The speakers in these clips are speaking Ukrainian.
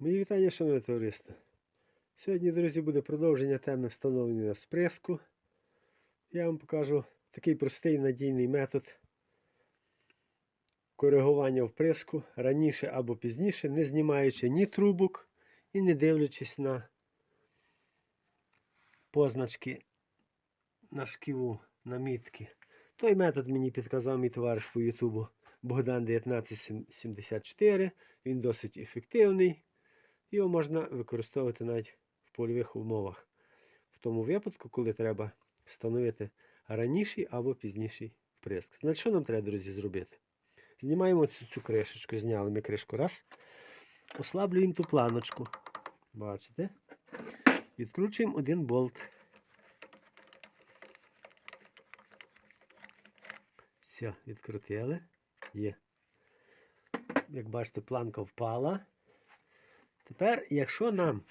Мої вітання, шановне товариство. Сьогодні, друзі, буде продовження теми встановлення спреску. Я вам покажу такий простий надійний метод коригування вприску раніше або пізніше, не знімаючи ні трубок і не дивлячись на позначки на шківу, на мітки. Той метод мені підказав мій товариш по Ютубу Богдан 1974. Він досить ефективний. Його можна використовувати навіть в польових умовах. В тому випадку, коли треба встановити раніший або пізніший вприск. Значить, що нам треба, друзі, зробити? Знімаємо цю, цю кришечку, зняли ми кришку раз. Ослаблюємо ту планочку. Бачите? Відкручуємо один болт. Все, відкрутили. Є. Як бачите, планка впала. Тепер, якщо нам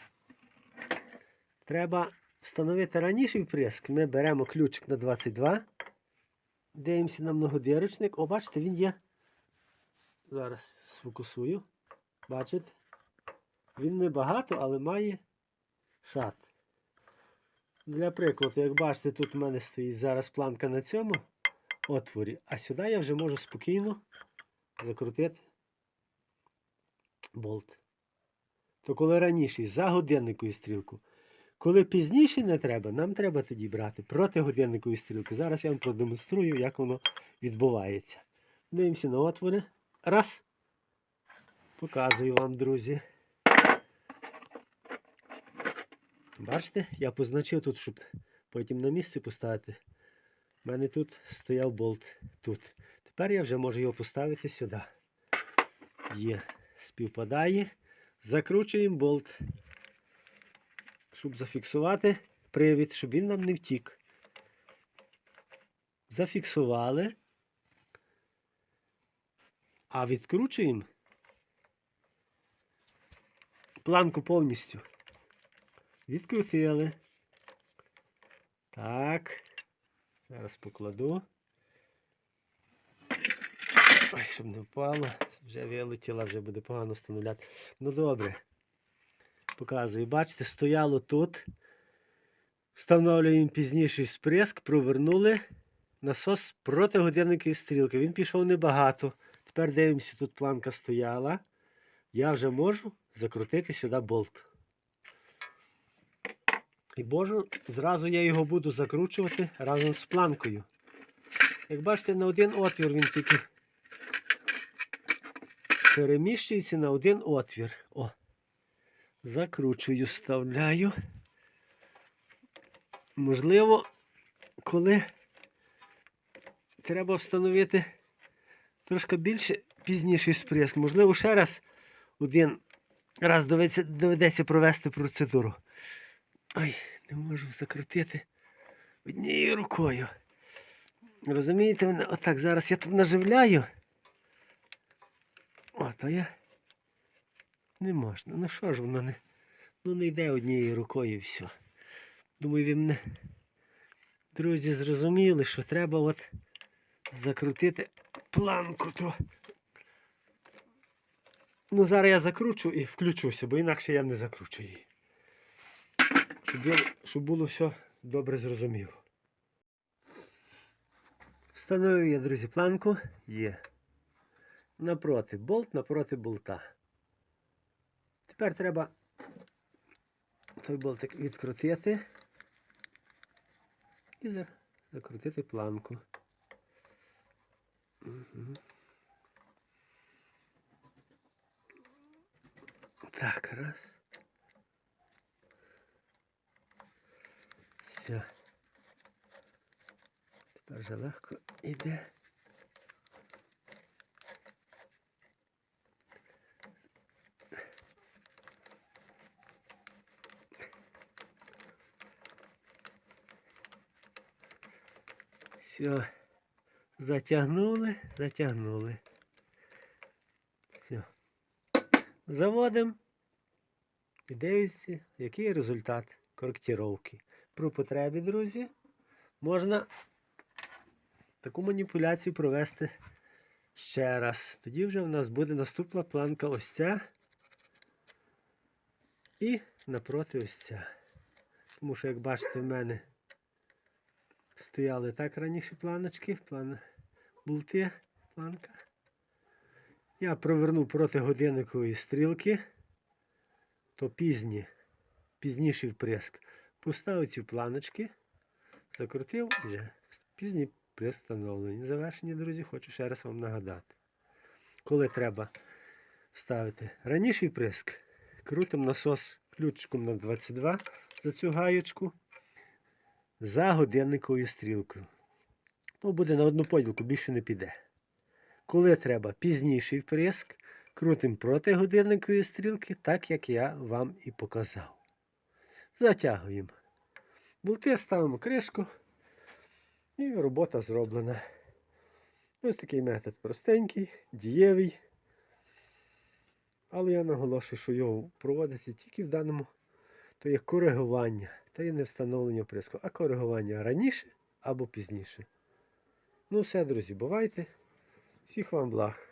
треба встановити раніший вприск, ми беремо ключик на 22, дивимося на многодирочник. О, бачите, він є. Зараз сфокусую. Бачите? Він не багато, але має шат. Для прикладу, як бачите, тут у мене стоїть зараз планка на цьому отворі, а сюди я вже можу спокійно закрутити болт то коли раніше за годинникову стрілку. Коли пізніше не треба, нам треба тоді брати проти годинникової стрілки. Зараз я вам продемонструю, як воно відбувається. Дивимося на отвори. Раз. Показую вам, друзі. Бачите, я позначив тут, щоб потім на місце поставити. У мене тут стояв болт. Тут. Тепер я вже можу його поставити сюди. Є, співпадає. Закручуємо болт, щоб зафіксувати привід, щоб він нам не втік. Зафіксували. А відкручуємо планку повністю. Відкрутили. Так. Зараз покладу. Щоб не впало. Вже вилетіла, вже буде погано встановляти. Ну добре. Показую. Бачите, стояло тут. Встановлюємо пізніший сприск, провернули насос проти годинника і стрілки. Він пішов небагато. Тепер дивимося, тут планка стояла. Я вже можу закрутити сюди болт. І можу, зразу я його буду закручувати разом з планкою. Як бачите, на один отвір він тільки переміщується на один отвір. О, закручую, вставляю. Можливо, коли треба встановити трошки більше пізніший сприск, можливо, ще раз один раз доведеться, провести процедуру. Ой, не можу закрутити однією рукою. Розумієте, мене? отак зараз я тут наживляю. О, то я не можна. Ну що ж воно не. Ну не йде однією рукою і все. Думаю, ви мене, друзі, зрозуміли, що треба от закрутити планку. то. Ну, зараз я закручу і включуся, бо інакше я не закручу її. Щоб, ви- щоб було все добре зрозуміло. Встановив я, друзі, планку. Є напроти болт напроти болта. Тепер треба той болтик відкрутити і закрутити планку. Так, раз. Все. Тепер вже легко йде. Все. Затягнули, затягнули. Все. Заводимо і дивіться, який результат коректировки. Про потребі, друзі, можна таку маніпуляцію провести ще раз. Тоді вже в нас буде наступна планка ось ця. І напроти ось ця. Тому що, як бачите, в мене стояли так раніше планочки, план болти, планка. Я провернув проти годинникової стрілки, то пізні, пізніший вприск. Поставив ці планочки, закрутив і вже пізні вприск встановлені. Завершені, друзі, хочу ще раз вам нагадати. Коли треба ставити раніший вприск, крутимо насос ключиком на 22 за цю гаєчку за годинниковою стрілкою. Ну, буде на одну поділку, більше не піде. Коли треба пізніший вприск, крутимо проти годинникової стрілки, так як я вам і показав. Затягуємо. Болти ставимо кришку і робота зроблена. Ось такий метод простенький, дієвий. Але я наголошую, що його проводиться тільки в даному, то є коригування, то є не встановлення приску, а коригування раніше або пізніше. Ну все, друзі, бувайте. Всіх вам благ.